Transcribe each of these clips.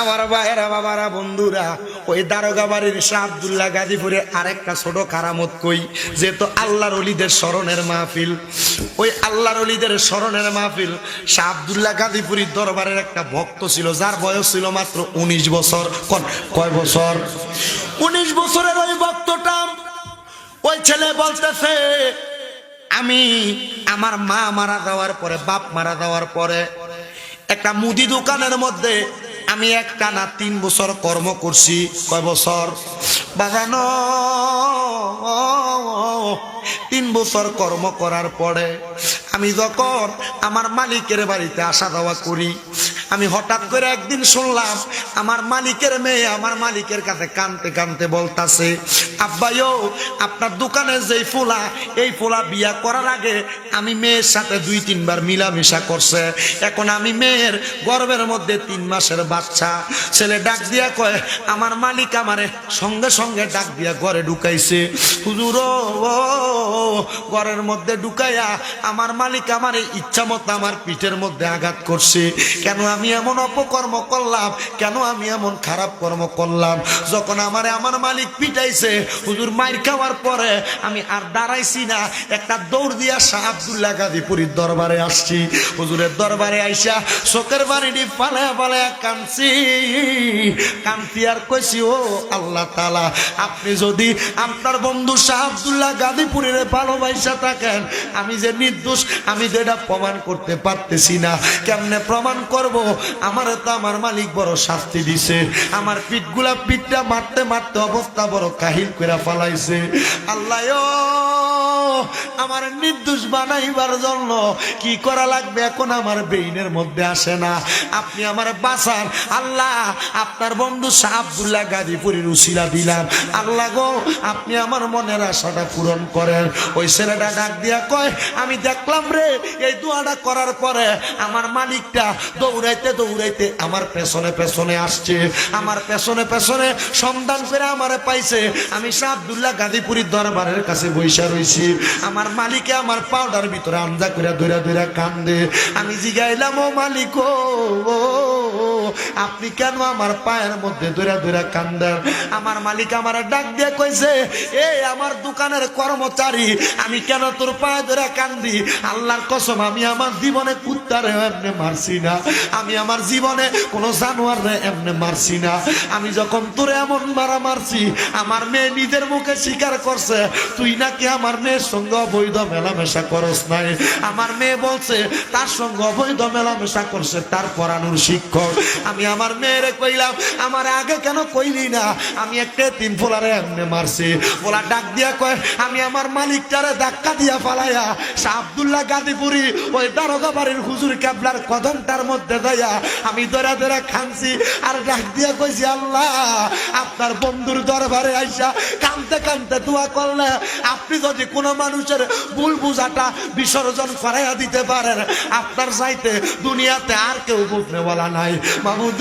আমার ভাইয়েরা, বাবারা, বন্ধুরা, ওই দারোগা বাড়ির শাহ আবদুল্লাহ গাজীপুরে আরেকটা ছোট কারামত কই যেহেতু আল্লাহর অলিদের স্মরণের মাহফিল। ওই আল্লাহর অলিদের স্মরণের মাহফিল শাহ আবদুল্লাহ গাজীপুরীর দরবারের একটা ভক্ত ছিল, যার বয়স ছিল মাত্র উনিশ বছর। কয় বছর? উনিশ বছরের ওই ভক্তটা ওই ছেলে বলতেছে, আমি আমার মা মারা যাওয়ার পরে, বাপ মারা যাওয়ার পরে একটা মুদি দোকানের মধ্যে আমি একটা না তিন বছর কর্ম করছি। কয় বছর? বাগান তিন বছর কর্ম করার পরে আমি যখন আমার মালিকের বাড়িতে আসা যাওয়া করি আমি হঠাৎ করে একদিন শুনলাম, আমার মালিকের মেয়ে আমার মালিকের কাছে কানতে কানতে বলতাছে আব্বাইও আপনার দোকানে যেই ফোলা, এই ফোলা বিয়া করার আগে আমি মেয়ের সাথে দুই তিনবার মিলামিশা করছে। এখন আমি মেয়ের গর্ভের মধ্যে তিন মাসের বাচ্চা। ছেলে ডাক দিয়া কয়, আমার মালিক আমারে সঙ্গে সঙ্গে ডাক দিয়া ঘরে ঢুকাইছে। হুজুর ঘরের মধ্যে ঢুকাইয়া আমার মালিক আমার ইচ্ছা মতো আমার পিঠের মধ্যে আঘাত করছে। কেন আমি এমন অপকর্ম করলাম, কেন আমি এমন খারাপ কর্ম করলাম? যখন আমারে আমার মালিক পিটাইছে, হুজুর মাইর খাওয়ার পরে আমি আর দাঁড়াইছি না, একটা দৌড় দিয়া শাহ আবদুল্লাহ গাজীপুরীর দরবারে আসছি। হুজুরের দরবারে আইসা চোখের বাড়িটি পালায়া পালায়া কানছি কান্তি আর কইছি, ও আল্লাহ তালা আপনি যদি আপনার বন্ধু শাহ আবদুল্লাহ গাজীপুরের ভালোবাসা থাকেন, আমি যে নির্দোষ, আমি যেটা প্রমাণ করতে পারতেছি না। কেমনে প্রমাণ করব? আমার তো আমার মালিক বড় শাস্তি দিছে। আমার পিঠগুলা পিঠটা মারতে মারতে অবস্থা বড় কাহিল করে ফালাইছে। আল্লাহ আমার নির্দোষ বানাইবার জন্য কি করা লাগবে? এখন আমার বেইনের মধ্যে আসে না। আপনি আমার বাসার আল্লাহ, আপনার বন্ধু শাহ আব্দুল্লাহ গাজীপুরের উশিলা দিলাম। আল্লাহ গো, আপনি আমার মনের আশাটা পূরণ করেন। ওই ছেলেটা ডাক দিয়া কয়, আমি দেখলাম রে, এই দোয়াটা করার পরে আমার মালিকটা দৌড়াইতে দৌড়াইতে আমার পেছনে পেছনে আসছে। আমার পেছনে পেছনে সন্ধান করে আমারে পাইছে। আমি শাহ আব্দুল্লাহ গাজীপুরীর দরবারের কাছে বৈশা রইছি। আমার মালিকে আমার পাউডার ভিতরে আমজা করে ধরে ধরে কান্দে। আমি জিগাইলাম, ও মালিক, ও আপনি কেন আমার পায়ের মধ্যে ধরে ধরে কান্দেন? আমার মালিক আমার ডাক দিয়ে কইছে, এই আমার দোকানের কর্মচারী, আমি কেন তোর পায়ে ধরে কান্দি? আল্লাহর কসম, আমি আমার জীবনে কুত্তারে এমনি মারছি না। আমি আমার জীবনে কোনো জানোয়ার এমনি মারছি না। আমি যখন তোরে এমন মারা মারছি, আমার মেয়ে নিজের মুখে স্বীকার করছে, তুই নাকি আমার মেয়ের সঙ্গে অবৈধ মেলামেশা করস নাই। আমার মেয়ে বলছে, তার সঙ্গে অবৈধ মেলামেশা করছে, তার পড়ানোর শিক্ষক। আমি আমার মেয়েরে কইলাম, আমার আগে কেন কইলি না? আমি একটা তিন ফোলারে এমনি মারছি। ফোলা ডাক দিয়া কয়, আমি আমার মালিকটারে ধাক্কা দিয়া ফালাইয়া শাহ আবদুল্লাহ গাদিপুরি ওই দারোগা বাড়ির হুজুর কাবলার কদমটার মধ্যে দয়া আমি ধরে ধরে খানছি। আর ডাক দিয়া কইছি আল্লাহ, আপনার বন্ধুর দরবারে আইসা কানতে কানতে দোয়া করলে আপনি যদি কোনো মানুষের ভুল বুঝাটা বিসর্জন করাইয়া দিতে পারেন আপনার চাইতে দুনিয়াতে আর কেউ বুঝনে বলা নাই। মাহমুদ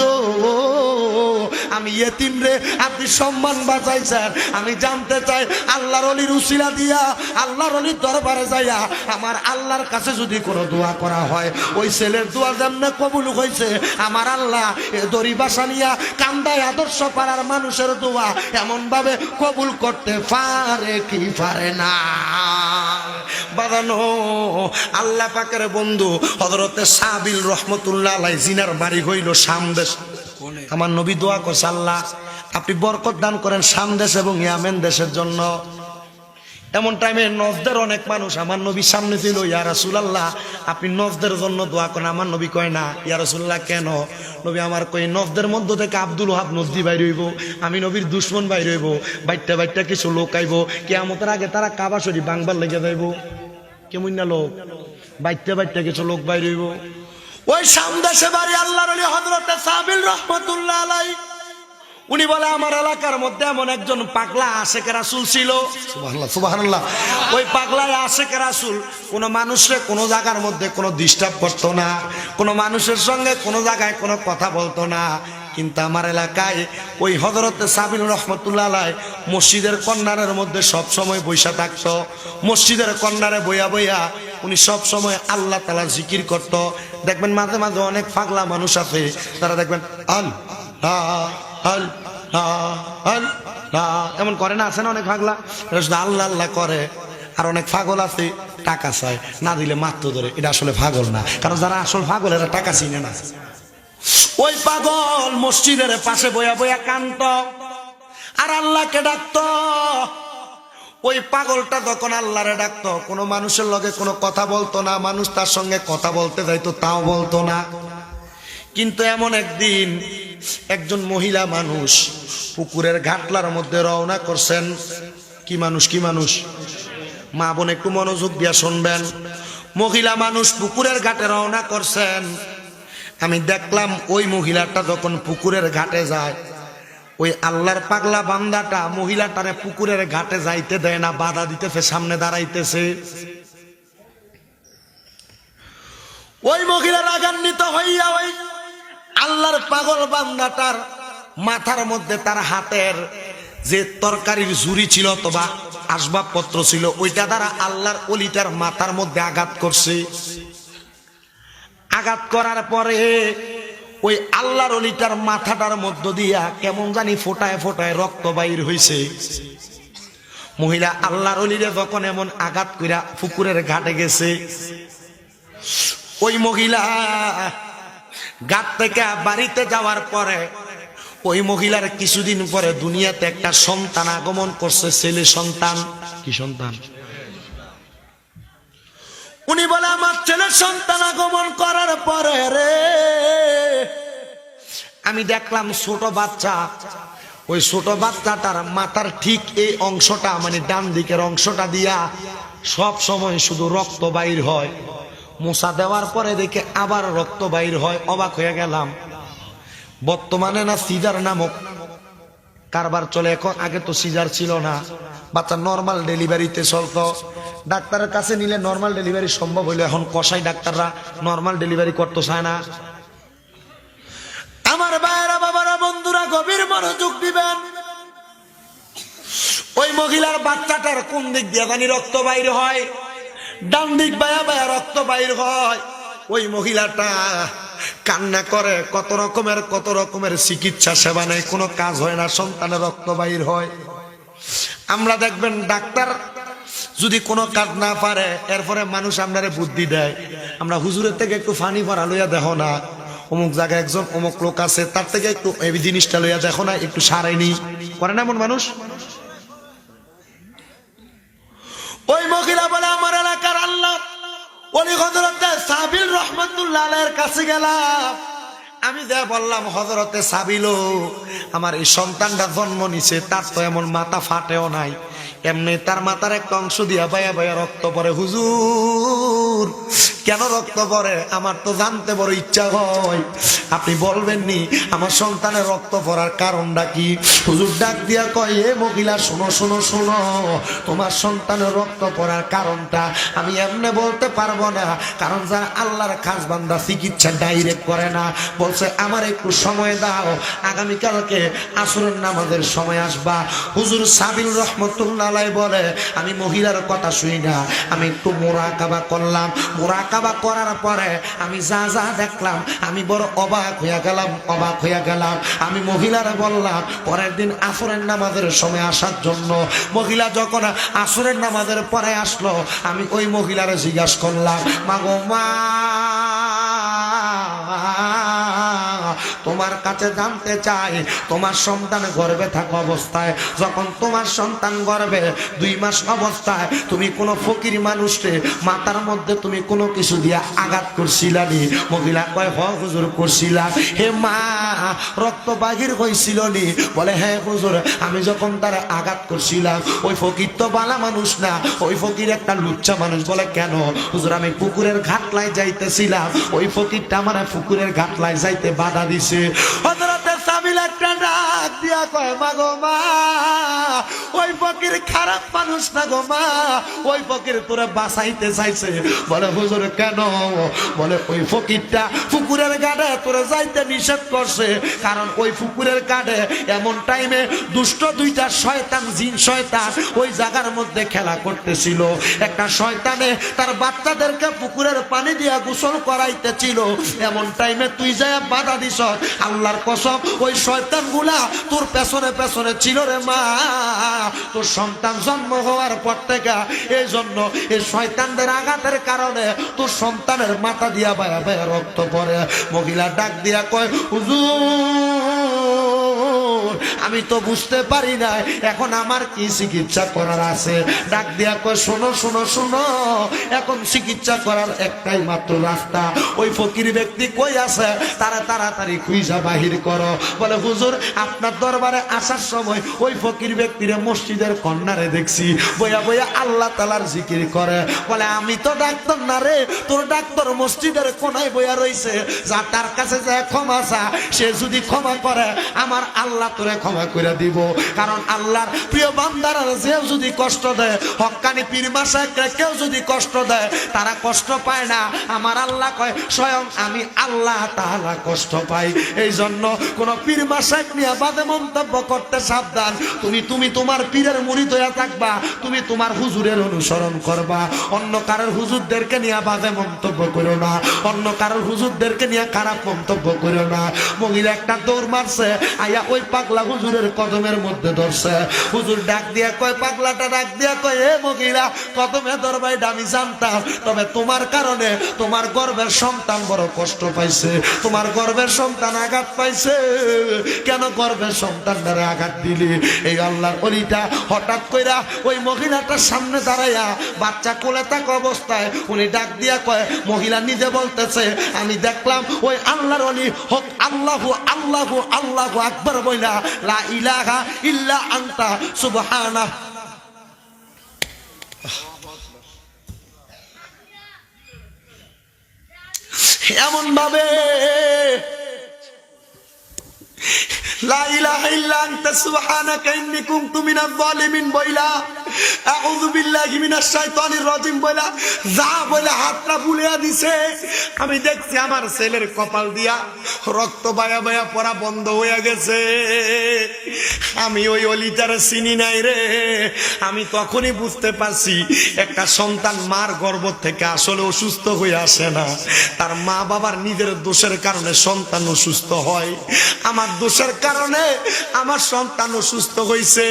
আমি এতিম রে, আপনি সম্মান বাঁচাইছেন। আমি জানতে চাই, আল্লাহর অলির উসিলা দিয়া, আল্লাহর অলির দরবারে যাইয়া আমার আল্লাহর কাছে যদি কোনো দোয়া করা হয়, ওই ছেলের দোয়া যেমনে কবুল হয়েছে আমার আল্লাহ এ দড়ি বাসা নিয়া কান্দায় আদর্শ পাড়ার মানুষের দোয়া এমনভাবে কবুল করতে পারে কি পারে না। বাদানো। আল্লাহ পাকের বন্ধু হজরতে সাবিল রহমতুল্লাহ আলাই জিনার বাড়ি হইল সামদেশ আমার নবী দোয়া করছে আল্লাহ আপনি বরকত দান করেন সামদেশ এবং ইয়ামেন দেশের জন্য। এমন টাইমে নজদের অনেক মানুষ আমার নবীর সামনে ছিল, ইয়া রাসূলুল্লাহ, আপনি নজদের জন্য দোয়া করেন। আমার নবী কয়, না। ইয়া রাসূলুল্লাহ, কেন? নবী আমার কই নজদের মধ্য থেকে আব্দুল হাব নজদি বাইর হইব, আমি নবীর দুশ্মন বাইর হইব বাইটটা বাইটটা কিছু লোক আইব, কেয়ামতের আগে তারা কাবা শরীফ বাংবার লেগে যাইব। কেমন না লোক? বাইটটা বাইটটা কিছু লোক বাইর হইব। ওই সামদেশে বাড়ি আল্লাহর আলী হজরতে সাবিল রহমতুল্লাহ আলাই উনি বলে আমার এলাকার মধ্যে এমন একজন পাগলা আশেখ রাসুল ছিল। ওই পাগলায় আশেখ রাসুল কোনো মানুষের কোনো জায়গার মধ্যে কোনো ডিস্টার্ব করতো না কোনো মানুষের সঙ্গে কোনো জায়গায় কোনো কথা বলতো না। কিন্তু আমার এলাকায় ওই হজরত সাবিল রহমতুল্লাহ মসজিদের কন্যারের মধ্যে সব সময় বৈশা থাকতো। মসজিদের কন্যারে বইয়া বইয়া উনি সব সময় আল্লাহ তালা জিকির করত। দেখবেন মাঝে মাঝে অনেক পাগলা মানুষ আছে তারা দেখবেন আল এমন করে না, আছে না অনেক এরা শুধু আল্লাহ আল্লাহ করে। আর অনেক পাগল আছে, টাকা চায়। না দিলে মাত্র ধরে। এটা আসলে পাগল না। কারণ যারা আসল পাগল, এরা টাকা চিনে না। ওই পাগল মসজিদের পাশে বয়া বয়া কান্ত। আর আল্লাহকে ডাকতো। ওই পাগলটা যখন আল্লাহরে ডাকতো, কোনো মানুষের লগে কোনো কথা বলতো না। মানুষ তার সঙ্গে কথা বলতে যাইতো, তাও বলতো না। কিন্তু এমন একদিন একজন মহিলা মানুষ পুকুরের ঘাটলার মধ্যে রওনা করছেন। কি মানুষ কি মানুষ? মা বোন একটু মনোযোগ দিয়া শুনবেন। মহিলা মানুষ পুকুরের ঘাটে রওনা করছেন। আমি দেখলাম ওই মহিলাটা যখন পুকুরের ঘাটে যায়, ওই আল্লাহর পাগলা বান্দাটা মহিলাটারে পুকুরের ঘাটে যাইতে দেয় না, বাধা দিতেছে, সামনে দাঁড়াইতেছে। ওই মহিলা রাগান্বিত হইয়া ওই আল্লাহর পাগল বান্দাটার মাথার মধ্যে তার হাতের যে তরকারির ঝুড়ি ছিল অথবা আসবাবপত্র ছিল, ওইটা দ্বারা আল্লাহর অলিটার মাথার মধ্যে আঘাত করছে। আঘাত করার পরে ওই আল্লাহর অলিটার মাথাটার মধ্য দিয়া কেমন জানি ফোটায় ফোটায় রক্ত বাইর হইছে। মহিলা আল্লাহর অলিরে যখন এমন আঘাত কইরা পুকুরের ঘাটে গেছে, ওই মহিলা ঘাট থেকে বাড়িতে যাওয়ার পরে ওই মহিলার কিছুদিন পরে দুনিয়াতে একটা সন্তান আগমন করছে ছেলে সন্তান। কি সন্তান? উনি বলে আমার ছেলের সন্তান আগমন করার পরে রে আমি দেখলাম ছোট বাচ্চা। ওই ছোট বাচ্চাটার মাথার ঠিক এই অংশটা মানে ডান দিকের অংশটা দিয়া সব সময় শুধু রক্ত বাইর হয়। মোসা দেওয়ার পরে দেখে আবার রক্ত বাইর হয়, অবাক হয়ে গেলাম। বর্তমানে না সিজার নামক কারবার চলে, এখন আগে তো সিজার ছিল না। বাচ্চা নর্মাল ডেলিভারিতে চলতো। ডাক্তারের কাছে নিলে নর্মাল ডেলিভারি সম্ভব হইল, এখন কষাই ডাক্তাররা নর্মাল ডেলিভারি করতে চায় না। আমার ভাইয়েরা, বাবারা, বন্ধুরা, গভীর মনোযোগ দিবেন। ওই মহিলার বাচ্চাটার কোন দিক দিয়ে জানি রক্ত বাইর হয়? ডান দিক বায়া বায়া রক্ত বাইর হয়। ওই মহিলাটা কান্না করে, কত রকমের কত রকমের চিকিৎসা সেবা নেই কোনো কাজ হয় না, সন্তানের রক্ত বাইর হয়। আমরা দেখবেন ডাক্তার যদি কোনো কাজ না পারে, এরপরে মানুষ আপনারে বুদ্ধি দেয়। আমরা হুজুরের থেকে একটু ফানি ভরা লইয়া দেখো না। অমুক জায়গায় একজন অমুক লোক আছে, তার থেকে একটু এই জিনিসটা লইয়া দেখো না, একটু সারাইনি করে না এমন মানুষ? ওই মহিলা ওলি হজরতে সাবিল রহমতুল্লাহ কাছে গেলাম। আমি যা বললাম হজরতে সাবিল আমার এই সন্তানটা জন্ম নিছে, তার তো এমন মাথা ফাটেও নাই। এমনি তার মাথার একটা অংশ দিয়া বায়া বায়া রক্ত পরে হুজুর! কেন রক্ত পরে? আমার তো জানতে বড় ইচ্ছা হয়। আপনি বলবেন নি আমার সন্তানের রক্ত পড়ার কারণটা কি? হুজুর ডাক দিয়া কয়, এ মহিলা, শোনো শোনো শোনো, তোমার সন্তানের রক্ত পড়ার কারণটা আমি এমনি বলতে পারব না। কারণ যারা আল্লাহর খাস বান্দা চিকিৎসা ডাইরেক্ট করে না, বলছে, আমার একটু সময় দাও, আগামীকালকে আসরের নামাজের সময় আসবা। হুজুর সাবিল রহমতুল্লাহ বলে, আমি মহিলার কথা শুনি না, আমি একটু মোরাকাবা করলাম। মোরাকাবা করার পরে আমি যা যা দেখলাম, আমি বড় অবাক হইয়া গেলাম, অবাক হইয়া গেলাম। আমি মহিলারা বললাম, পরের দিন আসরের নামাজের সময় আসার জন্য। মহিলা যখন আসরের নামাজের পরে আসলো, আমি ওই মহিলারা জিজ্ঞাসা করলাম, মাগো মা কাছে জানতে চাই, তোমার সন্তান গর্ভে থাকা অবস্থায়, যখন তোমার সন্তান গর্ভে দুই মাস অবস্থায়, তুমি কোনো ফকির মানুষকে মাথার মধ্যে তুমি কোনো কিছু দিয়ে আঘাত করছিলানি মহিলা কয়, হ হুজুর করছিলাম হে মা, রক্ত বাহির হয়েছিল নি? বলে হ্যাঁ হুজুর, আমি যখন তার আঘাত করছিলাম, ওই ফকির তো বালা মানুষ না, ওই ফকির একটা লুচ্চা মানুষ। বলে, কেন? হুজুর, আমি পুকুরের ঘাটলায় যাইতেছিলাম, ওই ফকিরটা আমার পুকুরের ঘাটলায় যাইতে বাধা দিছে। হজরতে সাবিল একটা ডাক দিয়া কয়, মা গো মা, ওই ফকির খারাপ মানুষ না গো মা। ওই ফকির তোরা বাঁচাইতে চাইছে। বলে, হুজুর, কেন? বলে, ওই ফকিরটা পুকুরের গাড়ে তোরা যাইতে নিষেধ করছে। কারণ ওই পুকুরের গাড়ে এমন টাইমে দুষ্ট দুইটা শয়তান, জিন শয়তান ওই জায়গার মধ্যে খেলা করতেছিল। একটা শয়তানে তার বাচ্চাদেরকে পুকুরের পানি দিয়া গোসল করাইতেছিল। এমন টাইমে তুই যায় বাধা দিস আল্লাহর কসম, ওই শয়তানগুলা তোর পেছনে পেছনে ছিল রে মা। তোর সন্তান জন্ম হওয়ার পর থেকে এই জন্য এই শয়তানদের আঘাতের কারণে তোর সন্তানের মাথা দিয়া বায়া বায়া রক্ত পড়ে। মহিলা ডাক দিয়া কয়, হুজুর আমি তো বুঝতে পারি না এখন আমার কি চিকিৎসা করার আছে? ডাক দিয়া কয়, শোনো শোনো শোনো। এখন চিকিৎসা করার একটাই মাত্র রাস্তা। ওই ফকির ব্যক্তি কই আছে? তারা তাড়াতাড়ি খুঁজা বাহির করো। বলে, হুজুর, আপনার দরবারে আসার সময় ওই ফকির ব্যক্তিরে মসজিদের কন্যারে দেখছি। বইয়া বইয়া আল্লাহ তালার জিকির করে। বলে, আমি তো ডাক্তার না রে। তোর ডাক্তার মসজিদের কোনায় বইয়া রইছে। যা তার কাছে যে ক্ষমা সে যদি ক্ষমা করে, আমার আল্লাহ তোরে ক্ষমা করে দিব। কারণ আল্লাহর প্রিয় বান্দারা যে যদি কষ্ট দেয় হক্কানি পীর মাসাকরা কেউ যদি কষ্ট দেয়, তারা কষ্ট পায় না। আমার আল্লাহ কয়, স্বয়ং আমি আল্লাহ তাআলা কষ্ট পাই। এই জন্য কোন পীর মাসাক নিয়ে বাদে মন্তব্য করতে সাবধান। তুমি তুমি তোমার পীরের মুড়ি হয়ে থাকবা, তুমি তোমার হুজুরের অনুসরণ করবা। অন্য কারোর হুজুরদেরকে নিয়ে বাদে মন্তব্য করো না। অন্য কারোর হুজুরদেরকে নিয়ে খারাপ মন্তব্য করো না। মহিলা একটা দৌড় মারছে, আয়া ওই পাগলা হুজুরের কদমের মধ্যে ধরছে। হুজুর ডাক দিয়া কয়, পাগলাটা ডাক দিয়া কয়, এ মহিলা, কদমে ধরবাই আমি জানতাম তবে তোমার কারণে তোমার গর্ভের সন্তান বড় কষ্ট পাইছে। তোমার গর্ভের সন্তান আঘাত পাইছে। কেন গর্ভের সন্তান দ্বারা আঘাত দিলি? এই আল্লাহর অলিটা হঠাৎ কইরা ওই মহিলাটার সামনে দাঁড়াইয়া বাচ্চা কোলে থাকা অবস্থায় উনি ডাক দিয়া কয়, মহিলা নিজে বলতেছে, আমি দেখলাম ওই আল্লাহর অলি হক আল্লাহু আল্লাহু আল্লাহু আকবার বইলা লা ইলাহা ইল্লা আনতা সুবহানাহ। এমন ভাবে আমি দেখছি আমার ছেলের কপাল দিয়া রক্ত বায়া বায়া পড়া বন্ধ হয়ে গেছে। আমি ওই অলিটারে চিনি নাই রে। আমি তখনই বুঝতে পারছি, একটা সন্তান মার গর্ভ থেকে আসলে অসুস্থ হয়ে আসে না। তার মা বাবার নিজের দোষের কারণে সন্তান অসুস্থ হয়। আমার দোষের কারণে আমার সন্তান অসুস্থ হয়েছে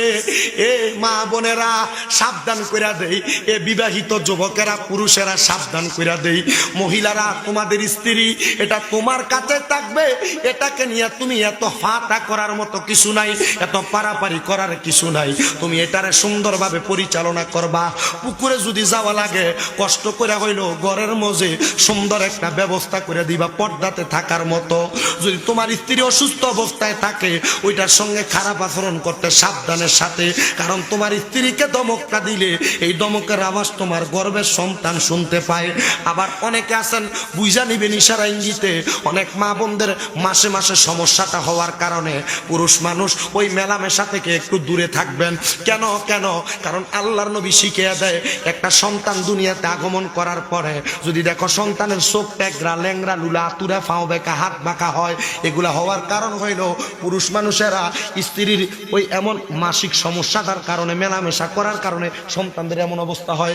এ মা বোনেরা সাবধান কইরা দেই। এ বিবাহিত যুবকেরা, পুরুষেরা সাবধান কইরা দেই। মহিলারা, তোমাদের স্ত্রী, এটা তোমার কাছে থাকবে। এটাকে নিয়ে তুমি এত ফাটা করার মতো কিছু নাই, এত পারাপারি করার কিছু নাই। তুমি এটারে সুন্দরভাবে পরিচালনা করবা। পুকুরে যদি যাওয়া লাগে, কষ্ট করে হইল ঘরের মজে সুন্দর একটা ব্যবস্থা করে দিবা, পর্দাতে থাকার মতো। যদি তোমার স্ত্রী অসুস্থ অবস্থায় থাকে ওইটার সঙ্গে খারাপ আচরণ করতে সাবধানের সাথে, কারণ তোমার স্ত্রীকে দমকটা দিলে এই দমকের আওয়াজ তোমার গর্বের সন্তান শুনতে পায়। আবার অনেকে আছেন বুঝা নিবেন ইশারা ইঙ্গিতে, অনেক মা বোনদের মাসে মাসে সমস্যাটা হওয়ার কারণে পুরুষ মানুষ ওই মেলামেশা থেকে একটু দূরে থাকবেন। কেন কেন? কারণ আল্লাহর নবী শিখিয়ে দেয়, একটা সন্তান দুনিয়াতে আগমন করার পরে যদি দেখো সন্তানের চোখ ট্যাগরা ল্যাংরা লুলা, আতুরা, ফাও, বেকা, হাত বাঁকা হয়, এগুলা হওয়ার কারণ হইল পুরুষ মানুষেরা স্ত্রীর ওই এমন মাসিক সমস্যাটার কারণে, মেলামেশা করার কারণে সন্তানদের এমন অবস্থা হয়।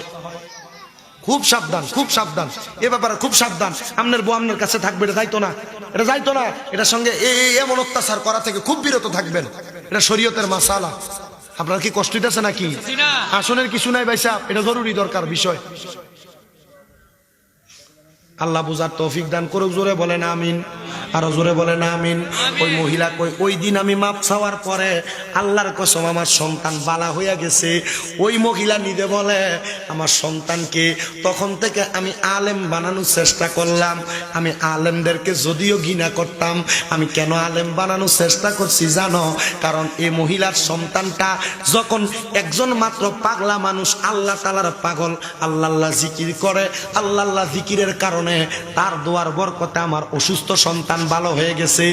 খুব সাবধান খুব সাবধান। এ ব্যাপারে খুব সাবধান। আপনার বউ আপনার কাছে থাকবে, এটা যাইতো না। এটা যাইতো না। এটার সঙ্গে এই এমন অত্যাচার করা থেকে খুব বিরত থাকবেন। এটা শরীয়তের মাসালা। আপনার কি কষ্ট দিতেছে নাকি? আসনের কিছু নাই ভাই সাহেব এটা জরুরি দরকার বিষয়। আল্লাহ বুঝার তৌফিক দান করুক, জোরে বলেন আমিন। আরও জোরে বলেন আমিন। ওই মহিলা কই ওই দিন আমি মাপ চাওয়ার পরে আল্লাহর কসম আমার সন্তান বালা হইয়া গেছে। ওই মহিলা নিজে বলে আমার সন্তানকে তখন থেকে আমি আলেম বানানোর চেষ্টা করলাম। আমি আলেমদেরকে যদিও ঘৃণা করতাম আমি কেন আলেম বানানোর চেষ্টা করছি জানো? কারণ এই মহিলার সন্তানটা যখন একজন মাত্র পাগলা মানুষ আল্লাহ তালার পাগল আল্লাহ আল্লাহ জিকির করে আল্লাহ আল্লাহ জিকিরের কারণে তার দোয়ার বরকতে আমার অসুস্থ সন্তান সন্তান ভালো হয়ে গেছে,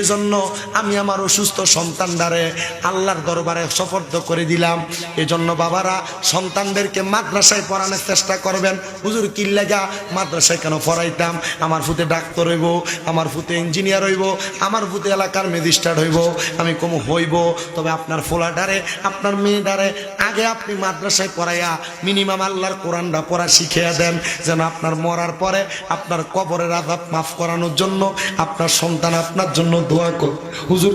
এজন্য আমি আমার অসুস্থ সন্তানদারে আল্লাহর দরবারে সফর্দ করে দিলাম। এজন্য বাবারা, সন্তানদেরকে মাদ্রাসায় পড়ানোর চেষ্টা করবেন। হুজুর কিল্লাগা মাদ্রাসায় কেন পড়াইতাম? আমার ফুতে ডাক্তার হইব, আমার ফুতে ইঞ্জিনিয়ার হইব, আমার ফুতে এলাকার ম্যাজিস্ট্রেট হইব, আমি কম হইব। তবে আপনার ফোলাডারে আপনার মেয়েডারে আগে আপনি মাদ্রাসায় পড়াইয়া মিনিমাম আল্লাহর কোরআনটা পড়া শিখিয়ে দেন। যেন আপনার মরার পরে আপনার কবরের আঘাত মাফ করানোর জন্য আপনার সন্তান আপনার জন্য দোয়া কর হুজুর